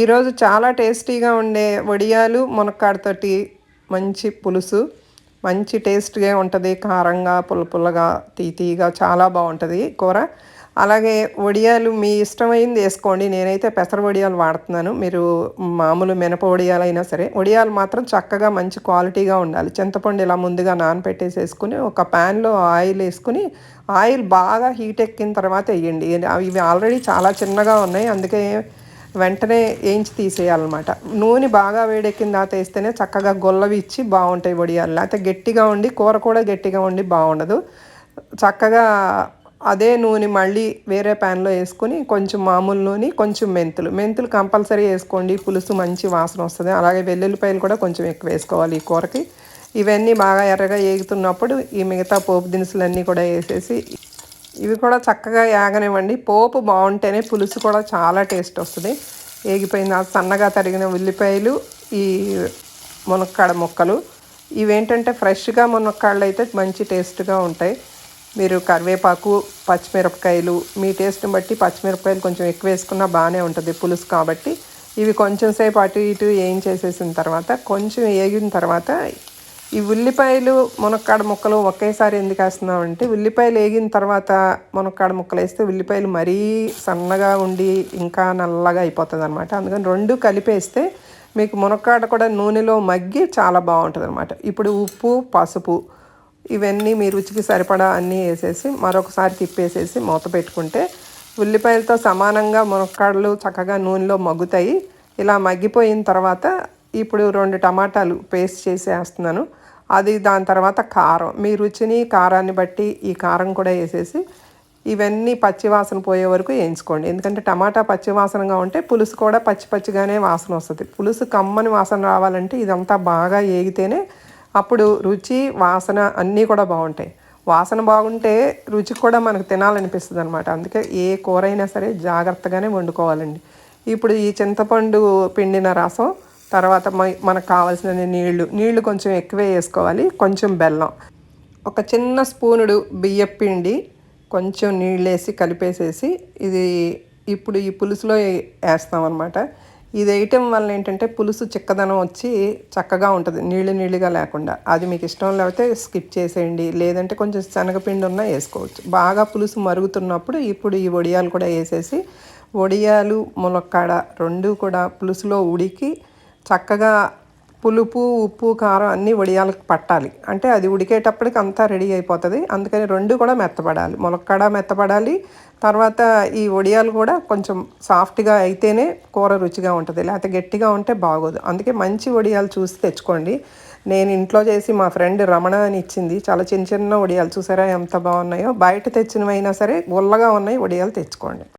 ఈరోజు చాలా టేస్టీగా ఉండే వడియాలు మునక్కాడతోటి మంచి పులుసు. మంచి టేస్ట్గా ఉంటుంది. కారంగా పుల్ల పుల్లగా తీతీగా చాలా బాగుంటుంది కూర. అలాగే వడియాలు మీ ఇష్టమైంది వేసుకోండి. నేనైతే పెసర వడియాలు వాడుతున్నాను. మీరు మామూలు మినప వడియాలు అయినా సరే వడియాలు మాత్రం చక్కగా మంచి క్వాలిటీగా ఉండాలి. చింతపండు ఇలా ముందుగా నానపెట్టేసేసుకుని ఒక ప్యాన్లో ఆయిల్ వేసుకుని ఆయిల్ బాగా హీట్ ఎక్కిన తర్వాత వేయండి. ఇవి ఆల్రెడీ చాలా చిన్నగా ఉన్నాయి. అందుకే వెంటనే వేయించి తీసేయాలన్నమాట. నూనె బాగా వేడెక్కిన తర్వాత వేస్తేనే చక్కగా గొల్లవి ఇచ్చి బాగుంటాయి వడియాలు. లేకపోతే గట్టిగా ఉండి కూర కూడా గట్టిగా ఉండి బాగుండదు. చక్కగా అదే నూనె మళ్ళీ వేరే ప్యాన్లో వేసుకొని కొంచెం మామూలు నూనె కొంచెం మెంతులు. మెంతులు కంపల్సరీ వేసుకోండి. పులుసు మంచి వాసన వస్తుంది. అలాగే వెల్లుల్లిపాయలు కూడా కొంచెం ఎక్కువ వేసుకోవాలి ఈ కూరకి. ఇవన్నీ బాగా ఎర్రగా ఏగుతున్నప్పుడు ఈ మిగతా పోపు దినుసులన్నీ కూడా వేసేసి ఇవి కూడా చక్కగా ఏగనివ్వండి పోపు బాగుంటేనే పులుసు కూడా చాలా టేస్ట్ వస్తుంది. ఏగిపోయిన సన్నగా తరిగిన ఉల్లిపాయలు ఈ మునక్కాడ ముక్కలు ఇవేంటంటే ఫ్రెష్గా మునక్కాడలు అయితే మంచి టేస్ట్గా ఉంటాయి. మీరు కరివేపాకు పచ్చిమిరపకాయలు మీ టేస్ట్ని బట్టి పచ్చిమిరపకాయలు కొంచెం ఎక్కువ వేసుకున్నా బాగానే ఉంటుంది పులుసు కాబట్టి. ఇవి కొంచెం సేపు అటు ఇటు ఏం చేసేసిన తర్వాత కొంచెం వేగిన తర్వాత ఈ ఉల్లిపాయలు మునక్కాడ ముక్కలు ఒకేసారి ఎందుకు వేస్తున్నామంటే ఉల్లిపాయలు వేగిన తర్వాత మునక్కాడ ముక్కలు వేస్తే ఉల్లిపాయలు మరీ సన్నగా ఉండి ఇంకా నల్లగా అయిపోతుంది అనమాట అందుకని రెండు కలిపేస్తే మీకు మునక్కాడ కూడా నూనెలో మగ్గి చాలా బాగుంటుంది అనమాట ఇప్పుడు ఉప్పు పసుపు ఇవన్నీ మీ రుచికి సరిపడా అన్నీ వేసేసి మరొకసారి తిప్పేసేసి మూత పెట్టుకుంటే ఉల్లిపాయలతో సమానంగా మునక్కాడలు చక్కగా నూనెలో మగ్గుతాయి. ఇలా మగ్గిపోయిన తర్వాత ఇప్పుడు రెండు టమాటాలు పేస్ట్ చేసి వేస్తున్నాను. అది దాని తర్వాత కారం. మీ రుచిని కారాన్ని బట్టి ఈ కారం కూడా వేసేసి ఇవన్నీ పచ్చివాసన పోయే వరకు వేయించుకోండి. ఎందుకంటే టమాటా పచ్చివాసనగా ఉంటే పులుసు కూడా పచ్చి పచ్చిగానే వాసన వస్తుంది. పులుసు కమ్మని వాసన రావాలంటే ఇదంతా బాగా ఏగితేనే అప్పుడు రుచి వాసన అన్నీ కూడా బాగుంటాయి. వాసన బాగుంటే రుచి కూడా మనకు తినాలనిపిస్తుంది అనమాట అందుకే ఏ కూర అయినా సరే జాగ్రత్తగానే వండుకోవాలండి. ఇప్పుడు ఈ చింతపండు పిండిన రసం తర్వాత మనకు కావాల్సిన నీళ్ళు నీళ్ళు కొంచెం ఎక్కువే వేసుకోవాలి కొంచెం బెల్లం. ఒక చిన్న స్పూనుడు బియ్యం పిండి కొంచెం నీళ్ళు వేసి కలిపేసేసి ఇది ఇప్పుడు ఈ పులుసులో వేస్తామన్నమాట. ఇది వేయటం వల్ల ఏంటంటే పులుసు చిక్కదనం వచ్చి చక్కగా ఉంటుంది నీళ్ళు నీళ్ళుగా లేకుండా. అది మీకు ఇష్టం లేకపోతే స్కిప్ చేసేయండి లేదంటే కొంచెం శనగపిండి ఉన్నా వేసుకోవచ్చు. బాగా పులుసు మరుగుతున్నప్పుడు ఇప్పుడు ఈ వడియాలు కూడా వేసేసి వడియాలు ములక్కాడ రెండు కూడా పులుసులో ఉడికి చక్కగా పులుపు ఉప్పు కారం అన్నీ ఉడియాలకు పట్టాలి. అంటే అది ఉడికేటప్పటికి అంతా రెడీ అయిపోతుంది. అందుకని రెండు కూడా మెత్తపడాలి ములక్కాడ మెత్తపడాలి తర్వాత ఈ వడియాలు కూడా కొంచెం సాఫ్ట్గా అయితేనే కూర రుచిగా ఉంటుంది. లేకపోతే గట్టిగా ఉంటే బాగోదు. అందుకే మంచి వడియాలు చూసి తెచ్చుకోండి. నేను ఇంట్లో చేసి మా ఫ్రెండ్ రమణ అని ఇచ్చింది. చాలా చిన్న చిన్న వడియాలు చూసారా? ఎంత బాగున్నాయో? బయట తెచ్చినవైనా సరే గుల్లగా ఉన్నాయి వడియాలు తెచ్చుకోండి.